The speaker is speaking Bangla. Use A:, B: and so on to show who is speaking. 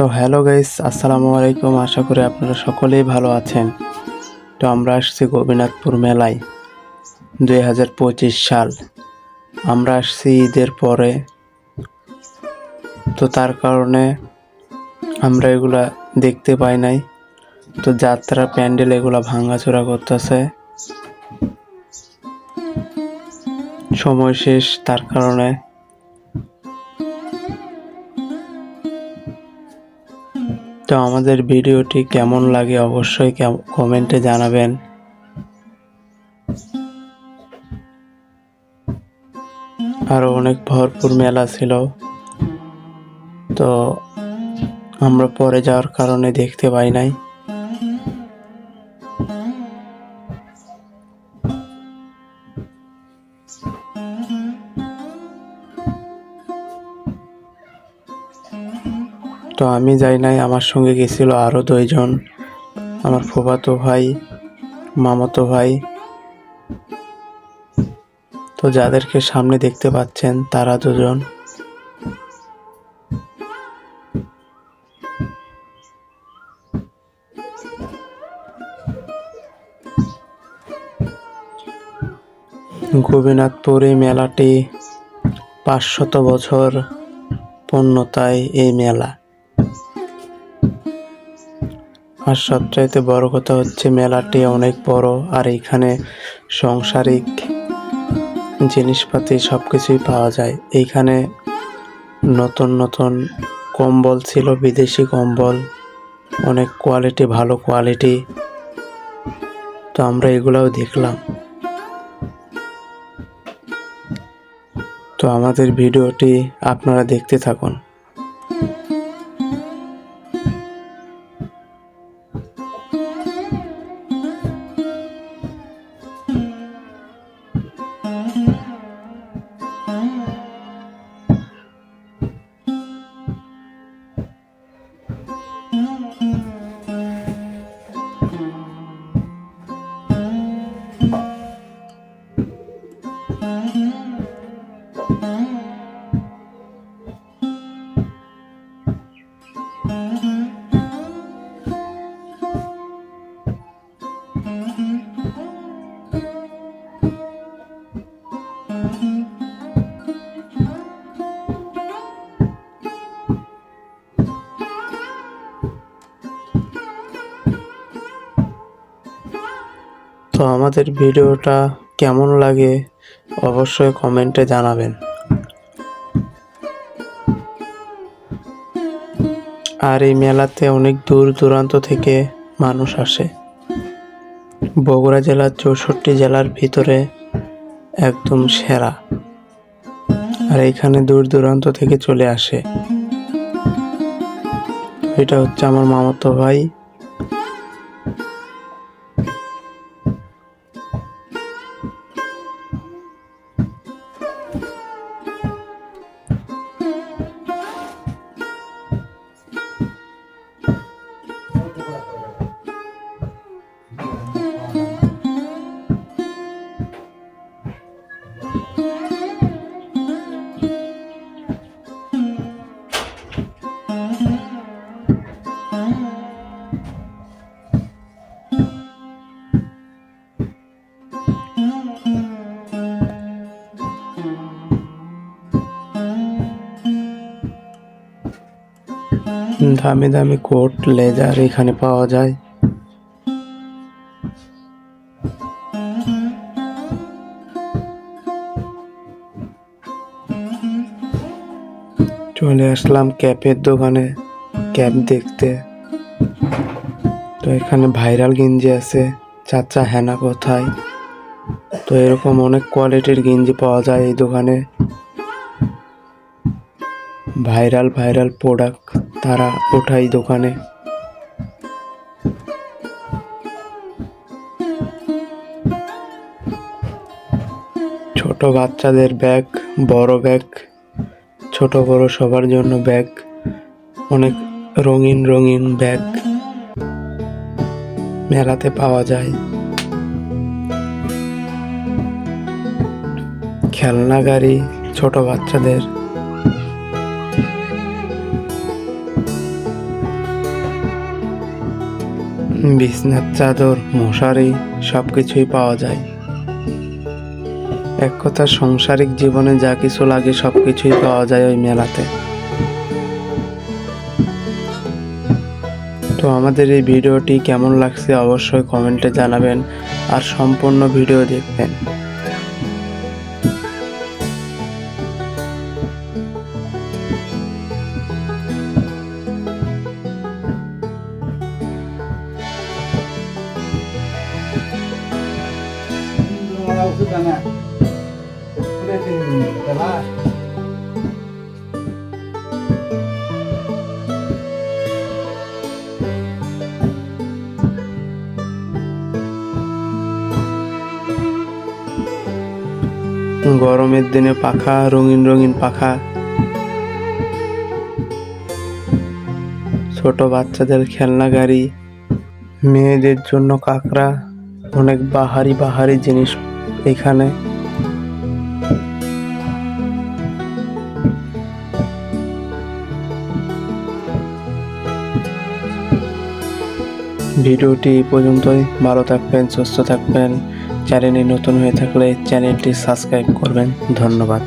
A: তো হ্যালো গাইস, আসসালামু আলাইকুম। আশা করি আপনারা সকলেই ভালো আছেন। তো আমরা আসছি গোপীনাথপুর মেলায় দুই হাজার পঁচিশ সাল। আমরা আসছি ঈদের পরে। তো তার কারণে আমরা এগুলা দেখতে পাই নাই। তো যাত্রা প্যান্ডেল এগুলা ভাঙাচোরা করতেছে। সময় শেষ তার কারণে তো আমাদের ভিডিওটি কেমন লাগে অবশ্যই কেম- কমেন্টে জানাবেন। আরও অনেক ভরপুর মেলা ছিল। তো আমরা পরে যাওয়ার কারণে দেখতে পাই নাই। তো আমি যাই নাই, আমার সঙ্গে গেছিল আরও দুইজন। আমার ফুফাতো ভাই, মামাতো ভাই। তো যাদেরকে সামনে দেখতে পাচ্ছেন, তারা দুজন। গোপীনাথপুর মেলাটি পাঁচশত বছর পূর্ণতায় এই মেলা। আর সবচাইতে বড় কথা হচ্ছে মেলাটি অনেক বড় আর এখানে সংসারিক জিনিসপাতি সব কিছুই পাওয়া যায়। এইখানে নতুন নতুন কম্বল ছিল, বিদেশি কম্বল, অনেক কোয়ালিটি ভালো কোয়ালিটি তো আমরা এগুলাও দেখলাম। তো আমাদের ভিডিওটি আপনারা দেখতে থাকুন। তো আমাদের ভিডিওটা কেমন লাগে অবশ্যই কমেন্টে জানাবেন। আর এই মেলাতে অনেক দূর দূরান্ত থেকে মানুষ আসে। বগুড়া জেলার চৌষট্টি জেলার ভিতরে একদম সেরা। আর এখানে দূর দূরান্ত থেকে চলে আসে। এটা হচ্ছে আমার মামাতো ভাই। দামি দামি কোট, লেজার এখানে পাওয়া যায়। চলে আসলাম ক্যাপের দোকানে ক্যাপ দেখতে। তো এখানে ভাইরাল গেঞ্জি আছে, চাচা হেনা কোথায়? তো এরকম অনেক কোয়ালিটির গেঞ্জি পাওয়া যায় এই দোকানে। ভাইরাল ভাইরাল প্রোডাক্ট তারা ওঠাই দোকানে। ছোট বাচ্চাদের ব্যাগ, বড় ব্যাগ, ছোট বড় সবার জন্য ব্যাগ, অনেক রঙিন রঙিন ব্যাগ মেলাতে পাওয়া যায়। খেলনা গাড়ি ছোট বাচ্চাদের বিছনার চাদর, মশারি সব কিছুই পাওয়া যায়। এক কথা সংসারিক জীবনে যা কিছু লাগে সব কিছুই পাওয়া যায় ওই মেলাতে। তো আমাদের এই ভিডিওটি কেমন লাগছে অবশ্যই কমেন্টে জানাবেন আর সম্পূর্ণ ভিডিও দেখবেন। গরমের দিনে পাখা, রঙিন রঙিন পাখা। ছোট বাচ্চাদের খেলনা গাড়ি, মেয়েদের জন্য কাঁকড়া, অনেক বাহারি বাহারি জিনিস এখানে। ভিডিওটি পর্যন্তই। ভালো থাকবেন, সুস্থ থাকবেন। চ্যানেলে নতুন হয়ে থাকলে চ্যানেলটি সাবস্ক্রাইব করবেন। ধন্যবাদ।